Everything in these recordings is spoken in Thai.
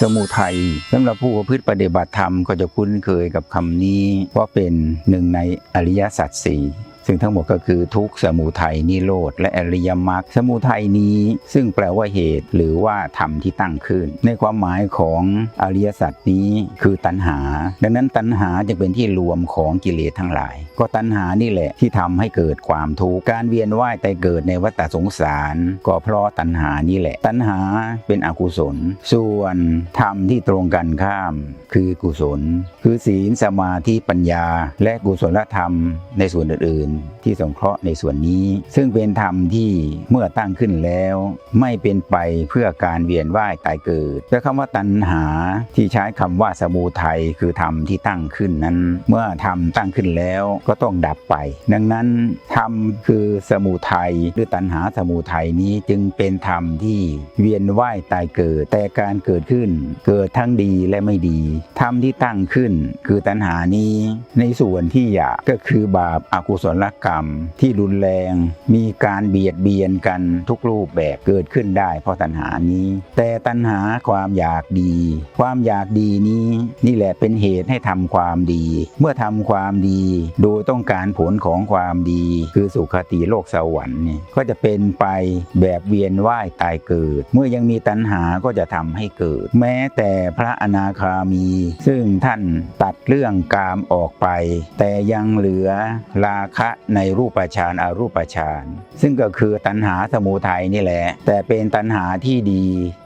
สมุทัยสำหรับผู้ประพฤติปฏิบัติธรรมก็จะคุ้นเคยกับคำนี้ว่าเป็นหนึ่งในอริยสัจสี่ ซึ่งทั้งหมดก็คือทุกสมุทัยนิโรธและอริยมรรคสมุทัยนี้ ซึ่งแปลว่าเหตุหรือว่าธรรมที่ตั้งขึ้น ในความหมายของอริยสัจนี้คือตัณหา ดังนั้นตัณหาจะเป็นที่รวมของกิเลสทั้งหลาย ก็ตัณหานี่แหละที่ทำให้เกิดความทุกข์การเวียนว่ายแต่เกิดในวัฏสงสาร ก็เพราะตัณหานี่แหละ ตัณหาเป็นอกุศล ส่วนธรรมที่ตรงกันข้าม คือกุศล คือศีลสมาธิปัญญา และกุศลธรรมในส่วนอื่นที่สงเคราะห์ในส่วนนี้ ซึ่งเป็นธรรมที่เมื่อตั้งขึ้นแล้ว ไม่เป็นไปเพื่อการเวียนว่ายตายเกิดและคำว่าตัณหาที่ใช้คำว่าสมูทัยคือธรรมที่ตั้งขึ้นนั้น เมื่อธรรมตั้งขึ้นแล้วก็ต้องดับไป ดังนั้นธรรมคือสมูทัยหรือตัณหาสมูทัยนี้จึงเป็นธรรมที่เวียนว่ายตายเกิด แต่การเกิดขึ้น เกิดทั้งดีและไม่ดีธรรมที่ตั้งขึ้น คือตัณหานี้ ในส่วนที่อยากก็คือบาปอากุศลกรรมที่รุนแรง มีการเบียดเบียนกันทุกรูปแบบเกิดขึ้นได้เพราะตัณหานี้ แต่ตัณหาความอยากดี ความอยากดีนี้นี่แหละเป็นเหตุให้ทำความดี เมื่อทำความดี โดยต้องการผลของความดี คือสุขติโลกสวรรค์นี่ก็จะเป็นไปแบบเวียนว่ายตายเกิด เมื่อยังมีตัณหาก็จะทำให้เกิด แม้แต่พระอนาคามี ซึ่งท่านตัดเรื่องกามออกไป แต่ยังเหลือราคะในรูปฌานอารูปฌานซึ่งก็คือตัณหาสมุทัยนี่แหละ แต่เป็นตัณหาที่ดี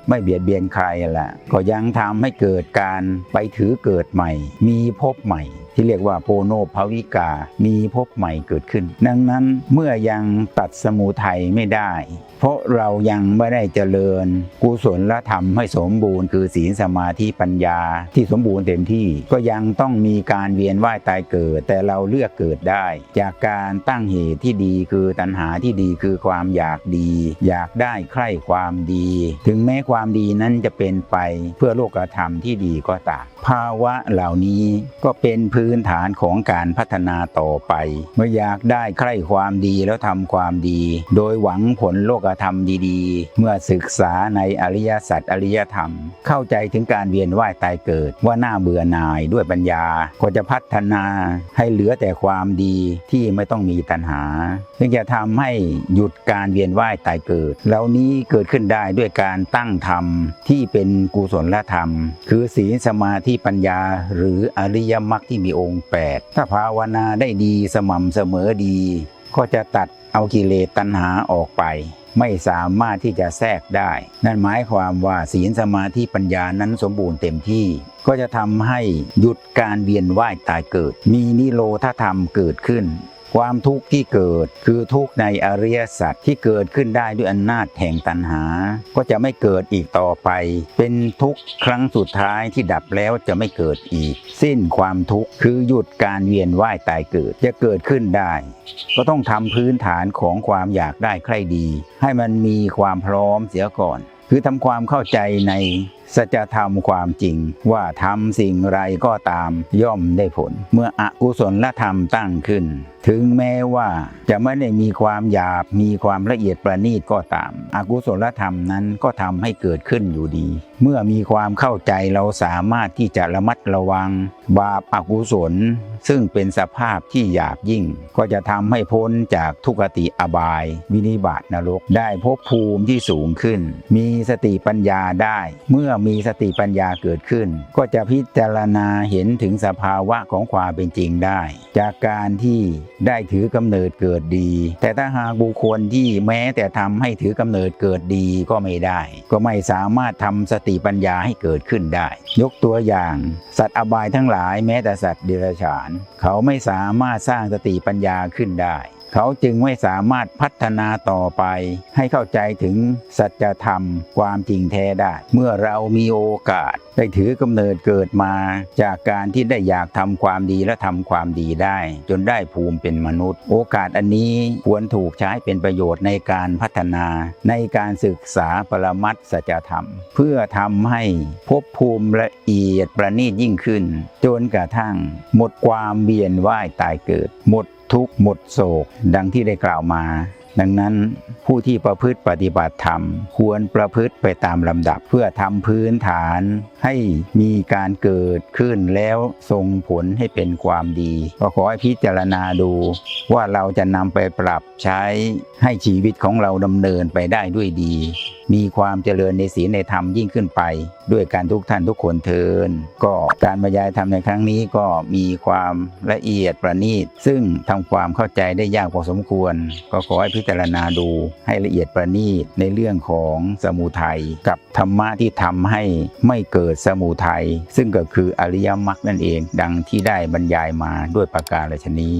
ไม่เบียดเบียนใครแหละก็ยังทำให้เกิดการไปถือเกิดใหม่ มีพบใหม่ ที่เรียกว่าโปโนภวิกา มีภพใหม่เกิดขึ้น ดังนั้นเมื่อยังตัดสมุทัยไม่ได้ เพราะเรายังไม่ได้เจริญ กุศลธรรมให้สมบูรณ์ คือศีลสมาธิปัญญาที่สมบูรณ์เต็มที่ ก็ยังต้องมีการเวียนว่ายตายเกิด แต่เราเลือกเกิดได้ จากการตั้งเหตุที่ดีคือตัณหาที่ดีคือความอยากดี อยากได้ใคร่ความดี ถึงแม้ความดีนั้นจะเป็นไปเพื่อโลกธรรมที่ดีก็ตามภาวะเหล่านี้ก็เป็นพื้นื้นฐานของการพัฒนาต่อไป เมื่ออยากได้ใคร่ความดีแล้วทำความดี โดยหวังผลโลกธรรมดีๆ เมื่อศึกษาในอริยสัจอริยธรรม เข้าใจถึงการเวียนว่ายตายเกิดว่าน่าเบื่อหน่ายด้วยปัญญาก็จะพัฒนาให้เหลือแต่ความดีที่ไม่ต้องมีตัณหาซึ่งจะทำให้หยุดการเวียนว่ายตายเกิดเหล่านี้เกิดขึ้นได้ด้วยการตั้งธรรมที่เป็นกุศลธรรม คือศีลสมาธิปัญญาหรืออริยมรรคที่มีองค์ 8 ถ้าภาวนาได้ดีสม่ำเสมอดี ก็จะตัดเอากิเลสตัณหาออกไป ไม่สามารถที่จะแทรกได้ นั่นหมายความว่าศีลสมาธิปัญญานั้นสมบูรณ์เต็มที่ ก็จะทำให้หยุดการเวียนว่ายตายเกิด มีนิโรธธรรมเกิดขึ้น ความทุกข์ที่เกิดคือทุกข์ในอริยสัจที่เกิดขึ้นได้ด้วยอำนาจแห่งตัณหา ก็จะไม่เกิดอีกต่อไป เป็นทุกข์ครั้งสุดท้ายที่ดับแล้วจะไม่เกิดอีก สิ้นความทุกข์คือหยุดการเวียนว่ายตายเกิดจะเกิดขึ้นได้ ก็ต้องทำพื้นฐานของความอยากได้ใครดี ให้มันมีความพร้อมเสียก่อน คือทำความเข้าใจใน สัจธรรมความจริงว่าทำสิ่งไรก็ตามย่อมได้ผล เมื่ออกุศลละธรรมตั้งขึ้น ถึงแม้ว่าจะไม่ได้มีความหยาบมีความละเอียดประณีตก็ตาม อกุศลธรรมนั้นก็ทำให้เกิดขึ้นอยู่ดี เมื่อมีความเข้าใจเราสามารถที่จะระมัดระวัง บาปอกุศล ซึ่งเป็นสภาพที่หยาบยิ่ง ก็จะทำให้พ้นจากทุกขติอบาย วินิบาตนรกได้ภพภูมิที่สูงขึ้น มีสติปัญญาได้ เมื่อมีสติปัญญาเกิดขึ้น ก็จะพิจารณาเห็นถึงสภาวะของความเป็นจริงได้ จากการที่ได้ถือกำเนิดเกิดดี แต่ถ้าหากบุคคลที่แม้แต่ทำให้ถือกำเนิดเกิดดีก็ไม่ได้ ก็ไม่สามารถทำสติปัญญาให้เกิดขึ้นได้ ยกตัวอย่าง สัตว์อบายทั้งหลายแม้แต่สัตว์เดรัจฉานเขาไม่สามารถสร้างสติปัญญาขึ้นได้ เขาจึงไม่สามารถพัฒนาต่อไป ให้เข้าใจถึงสัจธรรมความจริงแท้ได้ เมื่อเรามีโอกาสได้ถือกำเนิดเกิดมา จากการที่ได้อยากทำความดีและทำความดีได้ จนได้ภูมิเป็นมนุษย์ โอกาสอันนี้ควรถูกใช้เป็นประโยชน์ในการพัฒนา ในการศึกษาปรมัตสัจธรรม เพื่อทำให้ภพภูมิละเอียดประณีตยิ่งขึ้น จนกระทั่ง หมดความเวียนว่ายตายเกิด หมด ทุกข์หมดโศก ดังที่ได้กล่าวมา ดังนั้นผู้ที่ประพฤติปฏิบัติธรรม ควรประพฤติไปตามลำดับเพื่อทำพื้นฐานให้มีการเกิดขึ้นแล้วส่งผลให้เป็นความดี ก็ขอให้พิจารณาดูว่าเราจะนำไปปรับใช้ให้ชีวิตของเราดำเนินไปได้ด้วยดี มีความเจริญในศีลในธรรมยิ่งขึ้นไป ด้วยการทุกท่านทุกคนเทิน ก็การบรรยายธรรมในครั้งนี้ก็มีความละเอียดประณีต ซึ่งทำความเข้าใจได้ยากพอสมควร ก็ขอให้พิจารณาดูให้ละเอียดประณีตในเรื่องของสมุทัยกับธรรมะที่ทำให้ไม่เกิดสมุทัยซึ่งก็คืออริยมรรคนั่นเอง ดังที่ได้บรรยายมาด้วยประการฉนี้